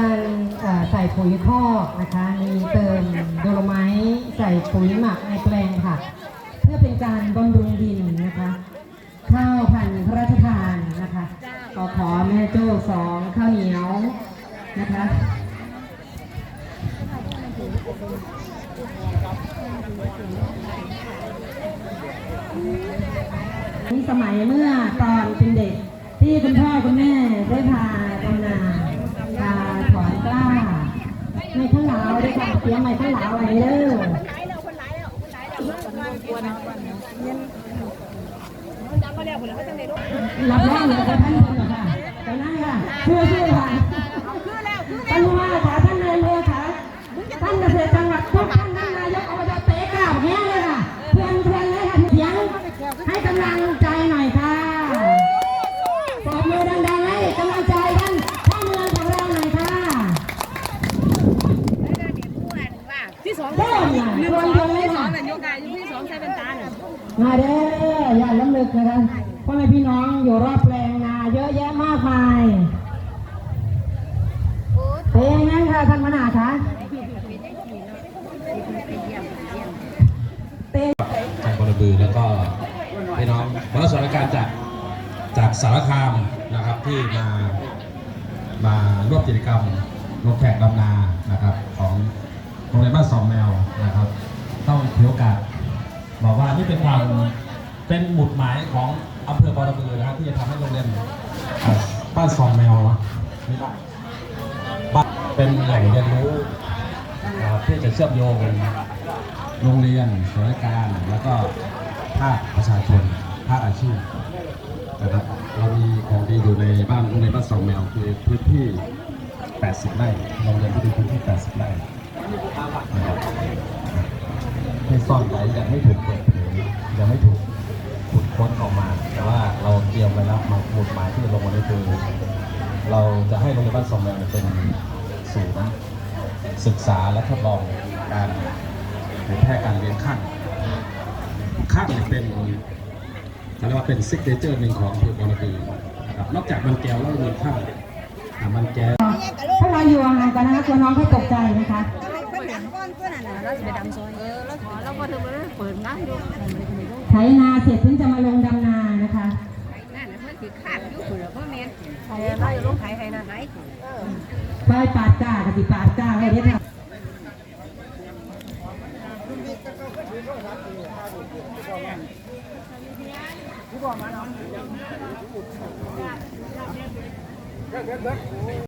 การใส่ปุ๋ยคอกนะคะ มีเติมโดโลไม้ใส่ปุ๋ยหมักในแปลงผักเพื่อเป็นการบำรุงดินนะคะ ข้าวพันธุ์พระราชทานนะคะก็ขอแม่โจ้สองข้าวเหนียวนะคะนี่สมัยเมื่อตอนเป็นเด็กที่คุณพ่อคุณแม่ได้พาถอนกล้าในข้าวหลาวด้วยค่ะเตรียมไม้ข้าวหลาวไว้เด้อรับรองเลยค่ะท่านผู้ชมค่ะไปนั่งค่ะเชื่อชื่อค่ะท่านผู้ว่าค่ะท่านนายอำเภอค่ะท่านเกษตรจังหวัดทุกท่านท่านนายกอบจเตะกล่าวแห้งเลยค่ะเพื่อนเพื่อนเลยค่ะเสียงให้กำลังใจหน่อยค่ะปรบมือดังๆให้กำลังใจท่านพ่อเมืองของเราหน่อยค่ะ ที่ สองเริ่มค่ะรวมตัวเลยสอค่ะงน่ะโยกายที่สองใช้เป็นตาน่ะมาเด้ออย่าล้ำลึกนะคะพ่อแม่พี่น้องอยู่รอบแปลงนาเยอะแยะมากมายเป็นยังไงคะท่านมนาคะเป็นจากบรบือแล้วก็พี่น้องวัฒนสารการจากจากสารคามนะครับที่มามาร่วมกิจกรรมลงแขกดำนานะครับของ โรงเรียนบ้านสองแมวนะครับ ต้องถือโอกาสบอกว่านี่เป็นความเป็นหมุดหมายของอำเภอบรบือนะครับที่จะทำให้โรงเรียนบ้านสองแมวไม่ได้บ้านเป็นแหล่งเรียนรู้นะครับที่จะเชื่อมโยงโรงเรียนสถานการณ์แล้วก็ภาคประชาชนภาคอาชีพนะครับเรามีของดีอยู่ในบ้านโรงเรียนบ้านสองแมวคือพื้นที่ 80 ไร่โรงเรียนที่มีพื้นที่ 80 ไร่ นะครับที่ซ่อนไว้ยังไม่ถูกเปิดเผยยังไม่ถูกขุดค้นออกมา แต่ว่าเราเตรียมไว้แล้วมาหมุดหมายที่จะลงวันนี้คือเราจะให้โรงเรียนบ้านสองแมวเนี่ยเป็นศูนย์ศึกษาและทดลองการเผยแพร่การเรียนข้างข้างเนี่ยเป็นเรียกว่าเป็นซิกเนเจอร์หนึ่งของอำเภอบอระบือนะครับนอกจากมันแก้วแล้วมีข้างอะมันแก้วถ้าเราอยู่ห่างกันนะคะตัวน้องเขาตกใจนะคะ อนเพื่อนน่ะเราจะไปดำซอยเออแล้วเราก็ถึงเปิดงานอยู่ไถนาเสร็จถึงจะมาลงดำนานะคะนั่นน่ะเพื่อนคือขาดยู่เผื่อพ่อแม่ใครเราลงไทยใครน่ะไหนปปาดก้ากับปาดก้าไว้เด้อค่ะเ